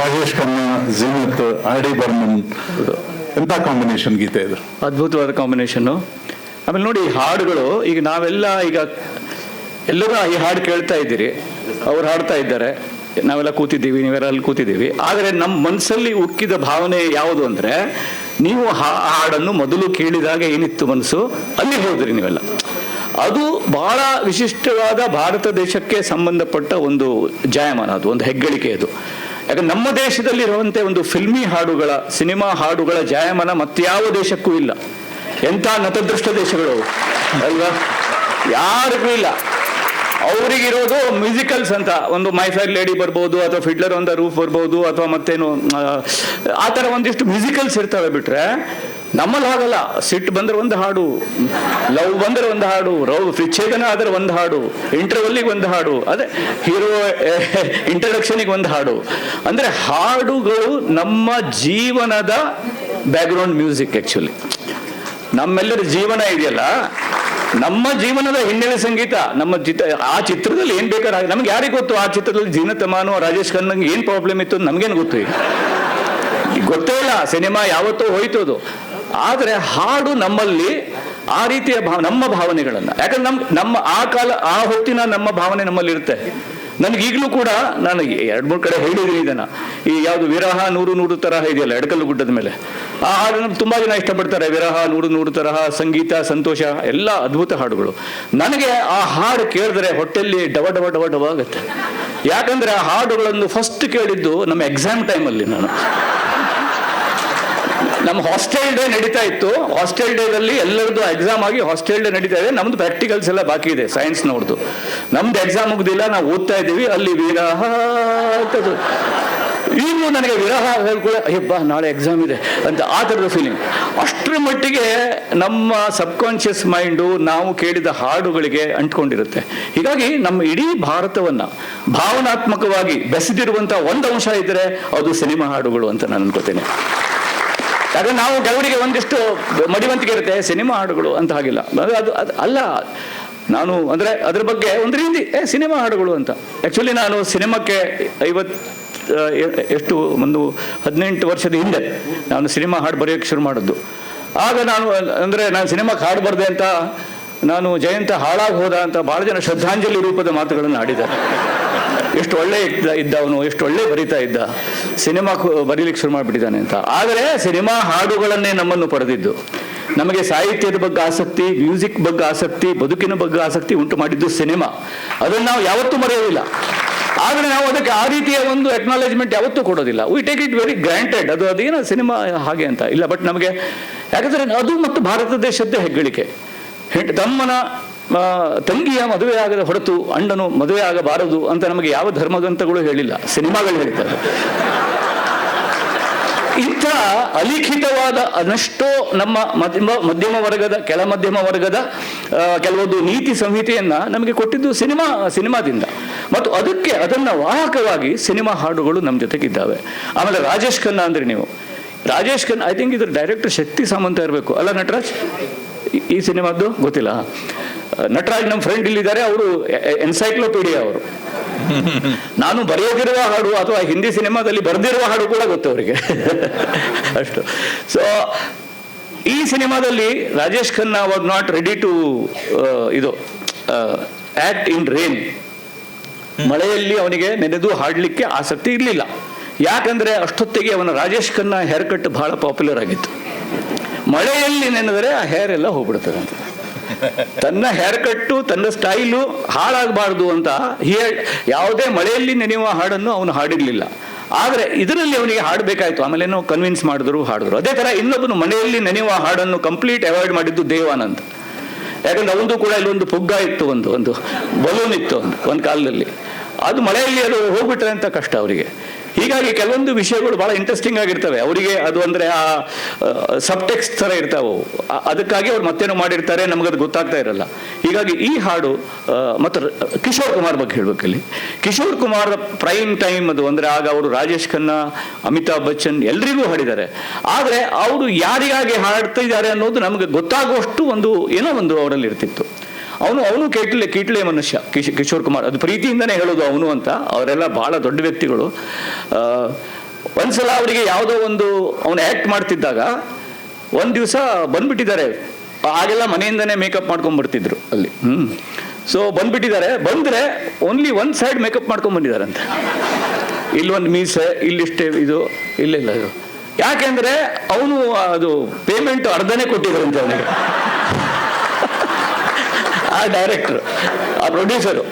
Rajesh Khanna Zeenat R D Burman ಎಂಥ combination ಗೀತೆ ಇದು? ಅದ್ಭುತವಾದ ಕಾಂಬಿನೇಷನ್ನು ಆಮೇಲೆ ನೋಡಿ ಹಾಡುಗಳು, ಈಗ ನಾವೆಲ್ಲ ಈಗ ಎಲ್ಲರೂ ಈ ಹಾಡು ಕೇಳ್ತಾ ಇದ್ದೀರಿ. ಅವ್ರು ಹಾಡ್ತಾ ಇದ್ದಾರೆ. ನಾವೆಲ್ಲ ಕೂತಿದ್ದೀವಿ, ನೀವೆಲ್ಲ ಅಲ್ಲಿ ಕೂತಿದ್ದೀವಿ. ಆದರೆ ನಮ್ಮ ಮನಸ್ಸಲ್ಲಿ ಉಕ್ಕಿದ ಭಾವನೆ ಯಾವುದು ಅಂದರೆ, ನೀವು ಹಾಡನ್ನು ಮೊದಲು ಕೇಳಿದಾಗ ಏನಿತ್ತು ಮನಸ್ಸು? ಅಲ್ಲಿ ಹೋದ್ರಿ ನೀವೆಲ್ಲ. ಅದು ಬಹಳ ವಿಶಿಷ್ಟವಾದ ಭಾರತ ದೇಶಕ್ಕೆ ಸಂಬಂಧಪಟ್ಟ ಒಂದು ಜಾಯಮಾನ ಅದು, ಒಂದು ಹೆಗ್ಗಳಿಕೆ ಅದು. ಯಾಕಂದ್ರೆ ನಮ್ಮ ದೇಶದಲ್ಲಿರುವಂತೆ ಒಂದು ಫಿಲ್ಮಿ ಹಾಡುಗಳ, ಸಿನಿಮಾ ಹಾಡುಗಳ ಜಾಯಮಾನ ಮತ್ಯಾವ ದೇಶಕ್ಕೂ ಇಲ್ಲ. ಎಂಥ ನತದೃಷ್ಟ ದೇಶಗಳು ಅಲ್ವಾ? ಯಾರಿಗೂ ಇಲ್ಲ. ಅವರಿಗಿರೋದು ಮ್ಯೂಸಿಕಲ್ಸ್ ಅಂತ. ಒಂದು ಮೈ ಫೈರ್ ಲೇಡಿ ಬರ್ಬೋದು, ಅಥವಾ ಫಿಡ್ಲರ್ ಆನ್ ರೂಫ್ ಬರ್ಬೋದು, ಅಥವಾ ಮತ್ತೇನು, ಆ ಥರ ಒಂದಿಷ್ಟು ಮ್ಯೂಸಿಕಲ್ಸ್ ಇರ್ತವೆ ಬಿಟ್ರೆ ನಮ್ಮಲ್ಲಿ ಹಾಗಲ್ಲ. ಸಿಟ್ಟು ಬಂದ್ರೆ ಒಂದು ಹಾಡು, ಲವ್ ಬಂದ್ರೆ ಒಂದು ಹಾಡು ರವ್ ವಿಚ್ಛೇದನ ಆದ್ರೆ ಒಂದು ಹಾಡು ಇಂಟರ್ವಲ್ಲಿಗೆ ಒಂದು ಹಾಡು, ಅದೇ ಹೀರೋ ಇಂಟ್ರಡಕ್ಷನಿಗೆ ಒಂದು ಹಾಡು. ಅಂದ್ರೆ ಹಾಡುಗಳು ನಮ್ಮ ಜೀವನದ ಬ್ಯಾಕ್ಗ್ರೌಂಡ್ ಮ್ಯೂಸಿಕ್ ಆ್ಯಕ್ಚುಲಿ ನಮ್ಮೆಲ್ಲರ ಜೀವನ ಇದೆಯಲ್ಲ, ನಮ್ಮ ಜೀವನದ ಹಿನ್ನೆಲೆ ಸಂಗೀತ, ನಮ್ಮ ಚಿತ್ರ, ಆ ಚಿತ್ರದಲ್ಲಿ ಏನ್ ಬೇಕಾದ್ರೆ ನಮ್ಗೆ ಯಾರಿಗೆ ಗೊತ್ತು, ಆ ಚಿತ್ರದಲ್ಲಿ ಜೀನತಮಾನು ರಾಜೇಶ್ ಖನ್ನಂಗೆ ಏನ್ ಪ್ರಾಬ್ಲಮ್ ಇತ್ತು ನಮ್ಗೇನು ಗೊತ್ತು ಈಗ? ಗೊತ್ತೇ ಇಲ್ಲ, ಸಿನಿಮಾ ಯಾವತ್ತೋ ಹೋಯ್ತು ಅದು. ಆದರೆ ಹಾಡು ನಮ್ಮಲ್ಲಿ ಆ ರೀತಿಯ ಭಾವ, ನಮ್ಮ ಭಾವನೆಗಳನ್ನು. ಯಾಕಂದ್ರೆ ನಮ್, ನಮ್ಮ, ಆ ಕಾಲ, ಆ ಹೊತ್ತಿನ ನಮ್ಮ ಭಾವನೆ ನಮ್ಮಲ್ಲಿ ಇರುತ್ತೆ. ನನಗೆ ಈಗಲೂ ಕೂಡ ನಾನು ಎರಡು ಮೂರು ಕಡೆ ಹೇಳಿದ್ದೀನಿ ಇದನ್ನ. ಈ ಯಾವುದು ವಿರಹ ನೂರು ನೂರು ತರಹ ಇದೆಯಲ್ಲ, ಎಡಕಲ್ಲು ಗುಡ್ಡದ ಮೇಲೆ. ಆ ಹಾಡನ್ನು ತುಂಬಾ ಜನ ಇಷ್ಟಪಡ್ತಾರೆ. ವಿರಹ ನೂರು ನೂರು ತರಹ, ಸಂಗೀತ, ಸಂತೋಷ, ಎಲ್ಲ ಅದ್ಭುತ ಹಾಡುಗಳು. ನನಗೆ ಆ ಹಾಡು ಕೇಳಿದ್ರೆ ಹೊಟ್ಟೆಲ್ಲಿ ಡವ ಡವ ಡವ ಡವ ಆಗುತ್ತೆ. ಯಾಕಂದ್ರೆ ಆ ಹಾಡುಗಳನ್ನು ಫಸ್ಟ್ ಕೇಳಿದ್ದು ನಮ್ಮ ಎಕ್ಸಾಮ್ ಟೈಮಲ್ಲಿ ನಾನು. ನಮ್ಮ ಹಾಸ್ಟೆಲ್ ಡೇ ನಡೀತಾ ಇತ್ತು. ಹಾಸ್ಟೆಲ್ ಡೇದಲ್ಲಿ ಎಲ್ಲರದ್ದು ಎಕ್ಸಾಮ್ ಆಗಿ ಹಾಸ್ಟೆಲ್ ಡೇ ನಡೀತಾ ಇದೆ. ನಮ್ದು ಪ್ರಾಕ್ಟಿಕಲ್ಸ್ ಎಲ್ಲ ಬಾಕಿ ಇದೆ ಸೈನ್ಸ್ ನೋಡ್ದು ನಮ್ದು ಎಕ್ಸಾಮ್ ಮುಗ್ದಿಲ್ಲ, ನಾವು ಓದ್ತಾ ಇದ್ದೀವಿ. ಅಲ್ಲಿ ವಿರಹ ಈಗಲೂ ನನಗೆ ವಿರಹ ಹೇಳ್ಕೊಳ್ಳೆ ಅಯ್ಯಬ್ಬ ನಾಳೆ ಎಕ್ಸಾಮ್ ಇದೆ ಅಂತ ಆ ಥರದ ಫೀಲಿಂಗ್ ಅಷ್ಟರ ಮಟ್ಟಿಗೆ ನಮ್ಮ ಸಬ್ಕಾನ್ಷಿಯಸ್ ಮೈಂಡು ನಾವು ಕೇಳಿದ ಹಾಡುಗಳಿಗೆ ಅಂಟ್ಕೊಂಡಿರುತ್ತೆ. ಹೀಗಾಗಿ ನಮ್ಮ ಇಡೀ ಭಾರತವನ್ನು ಭಾವನಾತ್ಮಕವಾಗಿ ಬೆಸೆದಿರುವಂಥ ಒಂದು ಅಂಶ ಇದ್ದರೆ ಅದು ಸಿನಿಮಾ ಹಾಡುಗಳು ಅಂತ ನಾನು ಅನ್ಕೋತೇನೆ. ಯಾಕಂದ್ರೆ ನಾವು ಕೆಲವರಿಗೆ ಒಂದಿಷ್ಟು ಮಡಿವಂತಿಕೆ ಇರುತ್ತೆ, ಸಿನಿಮಾ ಹಾಡುಗಳು ಅಂತ ಹಾಗಿಲ್ಲ. ಅದು ಅದು ಅಲ್ಲ. ನಾನು ಅಂದರೆ ಅದ್ರ ಬಗ್ಗೆ ಒಂದು ರೀತಿ, ಏ, ಸಿನಿಮಾ ಹಾಡುಗಳು ಅಂತ. ಆ್ಯಕ್ಚುಲಿ ನಾನು ಸಿನಿಮಾಕ್ಕೆ ಐವತ್ತು ಎಷ್ಟು, ಒಂದು ಹದಿನೆಂಟು ವರ್ಷದ ಹಿಂದೆ ನಾನು ಸಿನಿಮಾ ಹಾಡು ಬರೆಯೋಕ್ಕೆ ಶುರು ಮಾಡಿದ್ದು. ಆಗ ನಾನು, ಅಂದರೆ ನಾನು ಸಿನಿಮಾಕ್ಕೆ ಹಾಡು ಬರದೆ ಅಂತ, ನಾನು ಜಯಂತ ಹಾಳಾಗಿ ಹೋದ ಅಂತ ಭಾಳ ಜನ ಶ್ರದ್ಧಾಂಜಲಿ ರೂಪದ ಮಾತುಗಳನ್ನು ಆಡಿದ್ದಾರೆ ಎಷ್ಟು ಒಳ್ಳೆ ಇದ್ದ ಇದ್ದವನು ಎಷ್ಟು ಒಳ್ಳೆ ಬರಿತಾ ಇದ್ದ. ಸಿನಿಮಾ ಬರೀಲಿಕ್ಕೆ ಶುರು ಮಾಡಿಬಿಟ್ಟಿದ್ದಾನೆ ಅಂತ. ಆದರೆ ಸಿನಿಮಾ ಹಾಡುಗಳನ್ನೇ ನಮ್ಮನ್ನು ಪಡೆದಿದ್ದು. ನಮಗೆ ಸಾಹಿತ್ಯದ ಬಗ್ಗೆ ಆಸಕ್ತಿ, ಮ್ಯೂಸಿಕ್ ಬಗ್ಗೆ ಆಸಕ್ತಿ, ಬದುಕಿನ ಬಗ್ಗೆ ಆಸಕ್ತಿ ಉಂಟು ಮಾಡಿದ್ದು ಸಿನಿಮಾ. ಅದನ್ನು ನಾವು ಯಾವತ್ತೂ ಮರೆಯೋದಿಲ್ಲ. ಆದರೆ ನಾವು ಅದಕ್ಕೆ ಆ ರೀತಿಯ ಒಂದು ಅಕ್ನಾಲೇಜ್ಮೆಂಟ್ ಯಾವತ್ತೂ ಕೊಡೋದಿಲ್ಲ. We take it very granted ಅದು ಅದೇನ ಸಿನಿಮಾ ಹಾಗೆ ಅಂತ. ಇಲ್ಲ ಬಟ್ ನಮಗೆ ಯಾಕಂದರೆ ಅದು ಮತ್ತು ಭಾರತ ದೇಶದ್ದೇ ಹೆಗ್ಗಳಿಕೆ. ತಮ್ಮನ ತಂಗಿಯ ಮದುವೆ ಆಗದ ಹೊರತು ಅಣ್ಣನು ಮದುವೆ ಆಗಬಾರದು ಅಂತ ನಮಗೆ ಯಾವ ಧರ್ಮಗ್ರಂಥಗಳು ಹೇಳಿಲ್ಲ, ಸಿನಿಮಾಗಳು ಹೇಳ್ತಾರೆ. ಇಂಥ ಅಲಿಖಿತವಾದ ಅನಷ್ಟೋ ನಮ್ಮ ಮಧ್ಯಮ ಮಧ್ಯಮ ವರ್ಗದ, ಕೆಳ ಮಧ್ಯಮ ವರ್ಗದ ಕೆಲವೊಂದು ನೀತಿ ಸಂಹಿತೆಯನ್ನ ನಮಗೆ ಕೊಟ್ಟಿದ್ದು ಸಿನಿಮಾ, ಸಿನಿಮಾದಿಂದ. ಮತ್ತು ಅದಕ್ಕೆ ಅದನ್ನ ವಾಹಕವಾಗಿ ಸಿನಿಮಾ ಹಾಡುಗಳು ನಮ್ಮ ಜೊತೆಗಿದ್ದಾವೆ. ಆಮೇಲೆ ರಾಜೇಶ್ ಖನ್ನಾ ಅಂದ್ರೆ ನೀವು. ರಾಜೇಶ್ ಖನ್ನಾ ಐ ಥಿಂಕ್ ಇದ್ರ ಡೈರೆಕ್ಟರ್ ಶಕ್ತಿ ಸಾಮಂತ ಇರಬೇಕು. ಅಲ್ಲ ನಟರಾಜ್? ಈ ಸಿನಿಮಾದ್ದು? ಗೊತ್ತಿಲ್ಲ. ನಟರಾಜ್ ನಮ್ಮ ಫ್ರೆಂಡ್ ಇಲ್ಲಿದ್ದಾರೆ, ಅವರು ಎನ್ಸೈಕ್ಲೋಪೀಡಿಯಾ ಅವರು. ನಾನು ಬರೆಯೋದಿರುವ ಹಾಡು ಅಥವಾ ಹಿಂದಿ ಸಿನಿಮಾದಲ್ಲಿ ಬರೆದಿರುವ ಹಾಡು ಕೂಡ ಗೊತ್ತು ಅವರಿಗೆ. ಅಷ್ಟು. ಸೊ ಈ ಸಿನಿಮಾದಲ್ಲಿ Rajesh Khanna was not ready to ಇದು ಆಕ್ಟ್ ಇನ್ ರೇನ್ ಮಳೆಯಲ್ಲಿ ಅವನಿಗೆ ನೆನೆದು ಹಾಡಲಿಕ್ಕೆ ಆಸಕ್ತಿ ಇರಲಿಲ್ಲ. ಯಾಕಂದ್ರೆ ಅಷ್ಟೊತ್ತಿಗೆ ಅವನ ರಾಜೇಶ್ ಖನ್ನಾ ಹೇರ್ ಕಟ್ ಬಹಳ ಪಾಪ್ಯುಲರ್ ಆಗಿತ್ತು. ಮಳೆಯಲ್ಲಿ ನೆನೆದರೆ ಆ ಹೇರ್ ಎಲ್ಲ ಹೋಗ್ಬಿಡ್ತದೆ ಅಂತ ತನ್ನ ಹೇರ್ ಕಟ್ಟು ತನ್ನ ಸ್ಟೈಲು ಹಾಳಾಗಬಾರ್ದು ಅಂತ ಯಾವುದೇ ಮಳೆಯಲ್ಲಿ ನೆನೆಯುವ ಹಾಡನ್ನು ಅವನು ಹಾಡಿರಲಿಲ್ಲ. ಆದರೆ ಇದರಲ್ಲಿ ಅವನಿಗೆ ಹಾಡಬೇಕಾಯ್ತು. ಆಮೇಲೆ ಏನೋ ಕನ್ವಿನ್ಸ್ ಮಾಡಿದ್ರು, ಹಾಡಿದ್ರು. ಅದೇ ಥರ ಇನ್ನೊಬ್ಬನು ಮನೆಯಲ್ಲಿ ನೆನೆಯುವ ಹಾಡನ್ನು ಕಂಪ್ಲೀಟ್ ಅವಾಯ್ಡ್ ಮಾಡಿದ್ದು ದೇವಾನಂದ್. ಯಾಕಂದ್ರೆ ಅವನು ಕೂಡ ಇಲ್ಲೊಂದು ಪುಗ್ಗ ಇತ್ತು, ಒಂದು ಒಂದು ಬಲೂನ್ ಇತ್ತು ಒಂದು ಒಂದು ಕಾಲದಲ್ಲಿ. ಅದು ಮಳೆಯಲ್ಲಿ ಅದು ಹೋಗ್ಬಿಟ್ರೆ ಅಂತ ಕಷ್ಟ ಅವರಿಗೆ. ಹೀಗಾಗಿ ಕೆಲವೊಂದು ವಿಷಯಗಳು ಬಹಳ ಇಂಟ್ರೆಸ್ಟಿಂಗ್ ಆಗಿರ್ತವೆ. ಅವರಿಗೆ ಅದು ಅಂದ್ರೆ ಆ ಸಬ್ಟೆಕ್ಸ್ ತರ ಇರ್ತಾವೆ. ಅದಕ್ಕಾಗಿ ಅವ್ರು ಮತ್ತೇನು ಮಾಡಿರ್ತಾರೆ, ನಮಗದು ಗೊತ್ತಾಗ್ತಾ ಇರಲ್ಲ. ಹೀಗಾಗಿ ಈ ಹಾಡು ಮತ್ತು ಕಿಶೋರ್ ಕುಮಾರ್ ಬಗ್ಗೆ ಹೇಳ್ಬೇಕು ಇಲ್ಲಿ ಕಿಶೋರ್ ಕುಮಾರ್ ಪ್ರೈಮ್ ಟೈಮ್ ಅದು ಅಂದ್ರೆ ಆಗ ಅವರು ರಾಜೇಶ್ ಖನ್ನಾ, ಅಮಿತಾಬ್ ಬಚ್ಚನ್ ಎಲ್ರಿಗೂ ಹಾಡಿದ್ದಾರೆ. ಆದರೆ ಅವರು ಯಾರಿಗಾಗಿ ಹಾಡ್ತಿದ್ದಾರೆ ಅನ್ನೋದು ನಮಗೆ ಗೊತ್ತಾಗುವಷ್ಟು ಒಂದು ಏನೋ ಒಂದು ಅವರಲ್ಲಿ ಇರ್ತಿತ್ತು ಅವನು ಅವನು ಕೇಟ್ಲೆ, ಕೀಟ್ಲೆ ಮನುಷ್ಯ, ಕಿಶ್, ಕಿಶೋರ್ ಕುಮಾರ್. ಅದು ಪ್ರೀತಿಯಿಂದನೇ ಹೇಳೋದು ಅವನು ಅಂತ. ಅವರೆಲ್ಲ ಬಹಳ ದೊಡ್ಡ ವ್ಯಕ್ತಿಗಳು. ಒಂದ್ಸಲ ಅವರಿಗೆ ಯಾವುದೋ ಒಂದು, ಅವನು ಆ್ಯಕ್ಟ್ ಮಾಡ್ತಿದ್ದಾಗ, ಒಂದು ದಿವಸ ಬಂದ್ಬಿಟ್ಟಿದ್ದಾರೆ. ಆಗೆಲ್ಲ ಮನೆಯಿಂದನೇ ಮೇಕಪ್ ಮಾಡ್ಕೊಂಡ್ಬಿಡ್ತಿದ್ರು ಅಲ್ಲಿ. ಹ್ಞೂ ಸೊ ಬಂದ್ಬಿಟ್ಟಿದ್ದಾರೆ. ಬಂದ್ರೆ ಓನ್ಲಿ ಒನ್ ಸೈಡ್ ಮೇಕಪ್ ಮಾಡ್ಕೊಂಡ್ ಬಂದಿದ್ದಾರಂತೆ ಇಲ್ಲೊಂದು ಮೀಸೆ, ಇಲ್ಲಿಷ್ಟೇ ಇದು, ಇಲ್ಲಿಲ್ಲ ಇದು. ಯಾಕೆಂದ್ರೆ ಅವನು ಅದು ಪೇಮೆಂಟ್ ಅರ್ಧನೇ ಕೊಟ್ಟಿದ್ರಂತೆ ಅವನಿಗೆ. ಆ ಡೈರೆಕ್ಟರ್ ಆ ಪ್ರೊಡ್ಯೂಸರು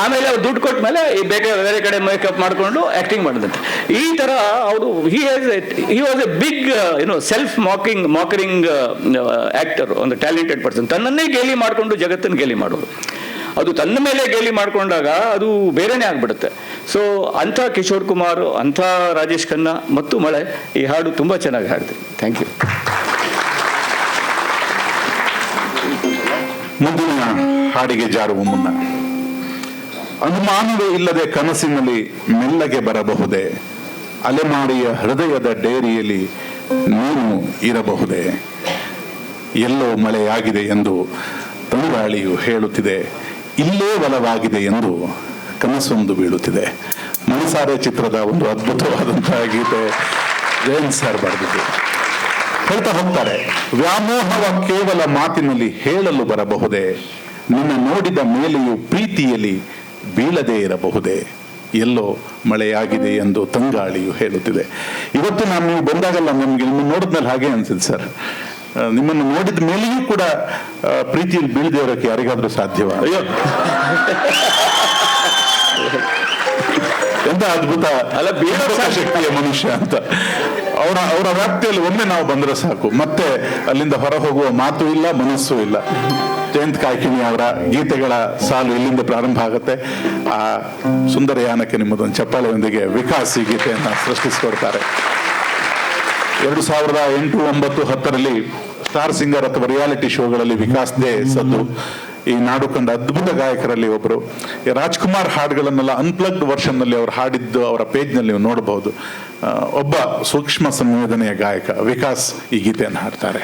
ಆಮೇಲೆ ಅವ್ರು ದುಡ್ಡು ಕೊಟ್ಟ ಮೇಲೆ ಈ ಬೇರೆ ಬೇರೆ ಕಡೆ ಮೇಕಪ್ ಮಾಡಿಕೊಂಡು ಆ್ಯಕ್ಟಿಂಗ್ ಮಾಡಿದಂತೆ. ಈ ಥರ ಅವರು he has he was a big ಏನು ಸೆಲ್ಫ್ ಮಾಕಿಂಗ್ ಮಾಕರಿಂಗ್ ಆ್ಯಕ್ಟರ್ ಒಂದು ಟ್ಯಾಲೆಂಟೆಡ್ ಪರ್ಸನ್ ತನ್ನನ್ನೇ ಗೇಲಿ ಮಾಡಿಕೊಂಡು ಜಗತ್ತನ್ನು ಗೇಲಿ ಮಾಡೋದು ಅದು ತನ್ನ ಮೇಲೆ ಗೇಲಿ ಮಾಡಿಕೊಂಡಾಗ ಅದು ಬೇರೆನೇ ಆಗ್ಬಿಡುತ್ತೆ. ಸೊ ಅಂಥ ಕಿಶೋರ್ ಕುಮಾರ್, ಅಂಥ ರಾಜೇಶ್ ಖನ್ನಾ ಮತ್ತು ಮಳೆ, ಈ ಹಾಡು ತುಂಬ ಚೆನ್ನಾಗಿ ಹಾಡಿದೆ ಥ್ಯಾಂಕ್ ಯು ಮುಂದಿನ ಹಾಡಿಗೆ ಜಾರುವ ಮುನ್ನ. ಅನುಮಾನವೇ ಇಲ್ಲದೆ ಕನಸಿನಲ್ಲಿ ಮೆಲ್ಲಗೆ ಬರಬಹುದೇ? ಅಲೆಮಾರಿಯ ಹೃದಯದ ಡೇರಿಯಲ್ಲಿ ನೀನು ಇರಬಹುದೇ? ಎಲ್ಲೋ ಮಳೆಯಾಗಿದೆ ಎಂದು ತಂಗಾಳಿಯು ಹೇಳುತ್ತಿದೆ. ಇಲ್ಲೇ ಬಲವಾಗಿದೆ ಎಂದು ಕನಸೊಂದು ಬೀಳುತ್ತಿದೆ. ಮನಸಾರೆ ಚಿತ್ರದ ಒಂದು ಅದ್ಭುತವಾದಂತಹ ಗೀತೆ. ಜಯಂತ್ ಸರ್ ಬರೆದಿದ್ದು. ಹೇಳ್ತಾ ಹೋಗ್ತಾರೆ. ವ್ಯಾಮೋಹವ ಕೇವಲ ಮಾತಿನಲ್ಲಿ ಹೇಳಲು ಬರಬಹುದೇ? ನಿನ್ನ ನೋಡಿದ ಮೇಲೆಯೂ ಪ್ರೀತಿಯಲ್ಲಿ ಬೀಳದೇ ಇರಬಹುದೇ? ಎಲ್ಲೋ ಮಳೆಯಾಗಿದೆ ಎಂದು ತಂಗಾಳಿಯು ಹೇಳುತ್ತಿದೆ. ಇವತ್ತು ನಾನು ನೀವು ಬಂದಾಗಲ್ಲ ನಮ್ಗೆ ನಿಮ್ಮನ್ನು ನೋಡಿದ್ಮೇಲೆ ಹಾಗೆ ಅನ್ಸಿದ್ ಸರ್. ನಿಮ್ಮನ್ನು ನೋಡಿದ ಮೇಲೆಯೂ ಕೂಡ ಪ್ರೀತಿಯಲ್ಲಿ ಬೀಳದೆ ಇರೋಕೆ ಯಾರಿಗಾದ್ರೂ ಸಾಧ್ಯವ? ಅಯ್ಯೋ. ಎಂತ ಅದ್ಭುತ ಅಲ್ಲ, ಬೀಳೋ ಶಕ್ತಿಯ ಮನುಷ್ಯ ಅಂತ. ಅವರ ಅವರ ವ್ಯಾಪ್ತಿಯಲ್ಲಿ ಒಮ್ಮೆ ನಾವು ಬಂದ್ರೆ ಸಾಕು. ಮತ್ತೆ ಅಲ್ಲಿಂದ ಹೊರ ಹೋಗುವ ಮಾತು ಇಲ್ಲ, ಮನಸ್ಸು ಇಲ್ಲ. ಜಯಂತ್ ಕಾಯ್ಕಿಣಿ ಅವರ ಗೀತೆಗಳ ಸಾಲು ಇಲ್ಲಿಂದ ಪ್ರಾರಂಭ ಆಗುತ್ತೆ. ಆ ಸುಂದರ ಯಾನಕ್ಕೆ ನಿಮ್ಮದೊಂದು ಚಪ್ಪಾಳೆಯೊಂದಿಗೆ ವಿಕಾಸ್ ಈ ಗೀತೆಯನ್ನ ಸೃಷ್ಟಿಸಿಕೊಡ್ತಾರೆ. ಎರಡು ಸಾವಿರದ ಎಂಟು ಒಂಬತ್ತು ಹತ್ತರಲ್ಲಿ ಸ್ಟಾರ್ ಸಿಂಗರ್ ಅಥವಾ ರಿಯಾಲಿಟಿ ಶೋಗಳಲ್ಲಿ ವಿಕಾಸ್ದೇ ಸದ್ದು. ಈ ನಾಡು ಕಂಡ ಅದ್ಭುತ ಗಾಯಕರಲ್ಲಿ ಒಬ್ಬರು ರಾಜ್ಕುಮಾರ್ ಹಾಡುಗಳನ್ನೆಲ್ಲ ಅನ್ಪ್ಲಗ್ಡ್ ವರ್ಷನ್ನಲ್ಲಿ ಅವರು ಹಾಡಿದ್ದು ಅವರ ಪೇಜ್ನಲ್ಲಿ ನೀವು ನೋಡಬಹುದು ಒಬ್ಬ ಸೂಕ್ಷ್ಮ ಸಂವೇದನೆಯ ಗಾಯಕ ವಿಕಾಸ್ ಈ ಗೀತೆಯನ್ನು ಹಾಡ್ತಾರೆ.